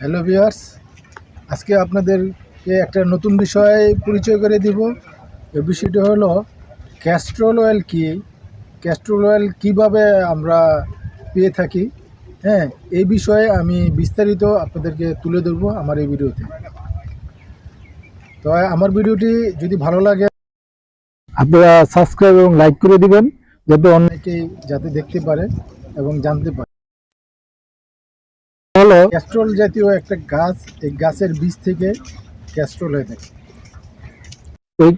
Hello viewers, আজকে আপনাদেরকে একটা নতুন বিষয় পরিচয় করে দিব। এই বিষয়টি হলো, ক্যাস্ট্রোল অয়েল কি? ক্যাস্ট্রোল অয়েল কীভাবে আমরা পেয়ে থাকি? হ্যাঁ এই বিষয়ে আমি বিস্তারিত আপনাদেরকে তুলে ধরবো আমার এই ভিডিওতে। তো আমার ভিডিওটি যদি ভালো লাগে, আপনারা সাবস্ক্রাইব এবং লাইক করে দিবেন, যাতে অনেকেই যাতে দেখতে পারে এবং জানতে পারে। হলো ক্যাস্ট্রল জাতীয় একটা গাছ এই গাছের বীজ থেকে ক্যাস্ট্রল হয়ে থাকে। ওই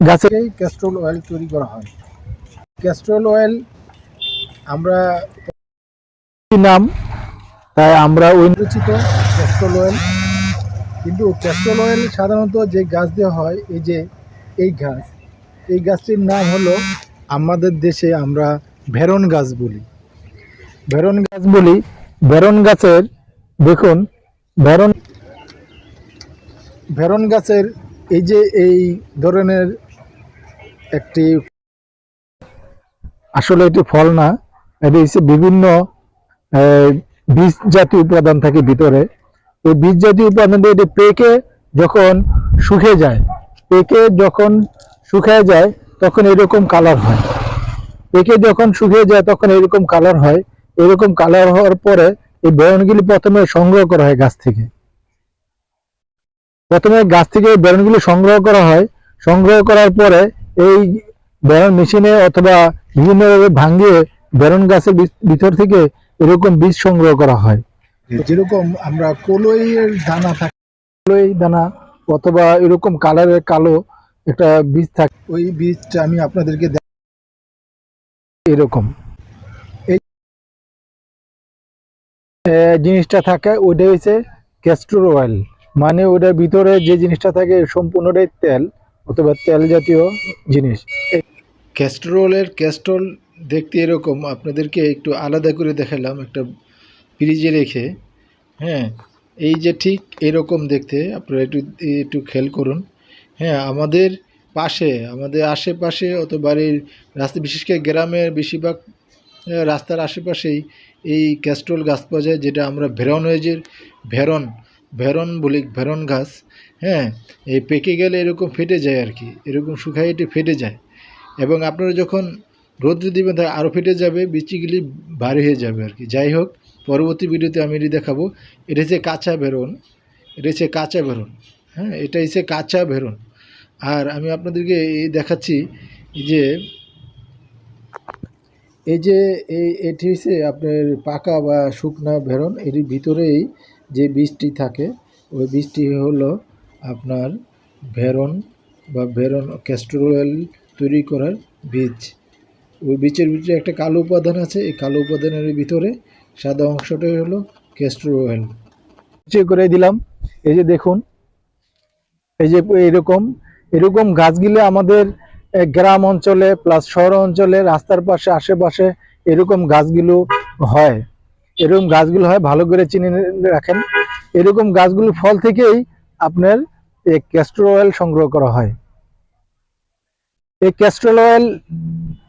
গাছেরই ক্যাস্ট্রল অয়েল তৈরি করা হয়। ক্যাস্ট্রল অয়েল আমরা নাম? তাই আমরা ওই রচিত ক্যাস্ট্রল অয়েল। কিন্তু ক্যাস্ট্রল অয়েল সাধারণত যে গাছ দেওয়া হয় এই যে এই গাছ এই গাছটির নাম হলো আমাদের দেশে আমরা ভেরন গাছ বলি। ভেরন গাছ বলি ভেরন গাছের দেখুন ভেরন ভেরন গাছের এই যে এই ধরনের একটি আসলে এটি ফল না এটি হচ্ছে বিভিন্ন বীজ জাতীয় উপাদান থাকে ভিতরে। এই বীজ জাতীয় উপাদান এটি পেকে যখন শুকে যায় পেকে যখন শুকিয়ে যায় তখন এরকম কালার হয়। পেকে যখন শুকিয়ে যায় তখন এরকম কালার হয়। এরকম কালার হওয়ার পরে এই বেরনগুলি প্রথমে সংগ্রহ করা হয় গাছ থেকে। প্রথমে গাছ থেকে এই বেরনগুলি সংগ্রহ করা হয়। সংগ্রহ করার পরে এই বেরন মেশিনে অথবা বিভিন্নভাবে ভাঙিয়ে বেরন গাছের ভিতর থেকে এরকম বীজ সংগ্রহ করা হয়। যেরকম আমরা কলইয়ের দানা থাকে কলই দানা অথবা এরকম কালারের কালো একটা বীজ থাকে ওই বীজটা আমি আপনাদেরকে দেখ- এরকম। জিনিসটা থাকে ওইটা হচ্ছে ক্যাস্টর অয়েল মানে ওটার ভিতরে যে জিনিসটা থাকে সম্পূর্ণটাই তেল, অথবা তেল জাতীয় জিনিস। ক্যাস্ট্রোলের ক্যাস্ট্রল দেখতে এরকম, আপনাদেরকে একটু আলাদা করে দেখালাম একটা ফ্রিজে রেখে। হ্যাঁ এই যে ঠিক এরকম দেখতে, আপনারা একটু একটু খেয়াল করুন। হ্যাঁ আমাদের পাশে, আমাদের আশেপাশে অত বাড়ির রাস্তা, বিশেষ করে গ্রামের বেশিরভাগ রাস্তার আশেপাশেই এই ক্যাস্ট্রল গাছ পাওয়া যায় যেটা আমরা ভেরন ওয়েজের ভেরন ভেরন বলি, ভেরন গাছ হ্যাঁ এই পেকে গেলে এরকম ফেটে যায় আর কি, এরকম শুকায় এটি ফেটে যায়। এবং আপনারা যখন রৌদ্র দিবেন তাহলে আরও ফেটে যাবে বিচিগুলি ভারী হয়ে যাবে আর কি। যাই হোক, পরবর্তী ভিডিওতে আমি এটি দেখাবো। এটা হচ্ছে কাঁচা বেরন এটা হচ্ছে কাঁচা বেরন হ্যাঁ এটা হচ্ছে কাঁচা বেরন আর আমি আপনাদেরকে এই দেখাচ্ছি যে এই যে এই এটি হচ্ছে আপনার পাকা বা শুকনা ভেরন এর ভিতরেই যে বীজটি থাকে, ওই বীজটি হলো আপনার ভেরন বা ভেরন ক্যাস্টর অয়েল তৈরি করার বীজ। ওই বীজের ভিতরে একটা কালো উপাদান আছে, এই কালো উপাদানের ভিতরে সাদা অংশটাই হলো ক্যাস্টর অয়েল চেক করে দিলাম। এই যে দেখুন, এই যে এরকম এরকম গাছগুলো আমাদের গ্রাম অঞ্চলে প্লাস শহর অঞ্চলে রাস্তার পাশে, আশেপাশে এরকম গাছগুলো হয়। এরকম গাছগুলো হয়, ভালো করে চিনে রাখেন। এরকম গাছগুলো ফল থেকেই আপনার এই ক্যাস্টর অয়েল সংগ্রহ করা হয়। এই ক্যাস্ট্রল অয়েল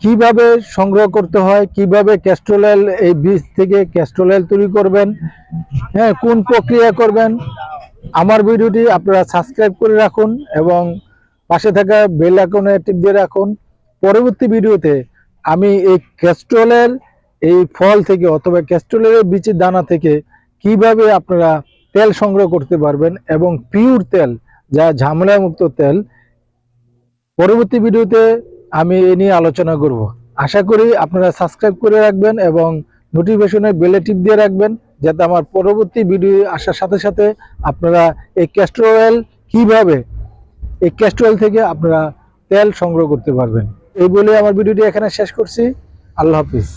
কীভাবে সংগ্রহ করতে হয়, কীভাবে ক্যাস্ট্রল অয়েল এই বীজ থেকে ক্যাস্ট্রল অয়েল তৈরি করবেন হ্যাঁ কোন প্রক্রিয়া করবেন, আমার ভিডিওটি আপনারা সাবস্ক্রাইব করে রাখুন এবং পাশে থাকা বেল আইকনে টিপ দিয়ে রাখুন। পরবর্তী ভিডিওতে আমি এই ক্যাস্ট্রলের এই ফল থেকে অথবা ক্যাস্ট্রলের বীজের দানা থেকে কীভাবে আপনারা তেল সংগ্রহ করতে পারবেন এবং পিওর তেল, যা ঝামেলা মুক্ত তেল, পরবর্তী ভিডিওতে আমি এ নিয়ে আলোচনা করব। আশা করি আপনারা সাবস্ক্রাইব করে রাখবেন এবং নোটিফিকেশনে বেলে টিপ দিয়ে রাখবেন, যাতে আমার পরবর্তী ভিডিও আসার সাথে সাথে আপনারা এই ক্যাস্টর অয়েল কীভাবে এই ক্যাস্ট্রল থেকে আপনারা তেল সংগ্রহ করতে পারবেন। এই বলে আমার ভিডিওটি এখানে শেষ করছি। আল্লাহ হাফিজ।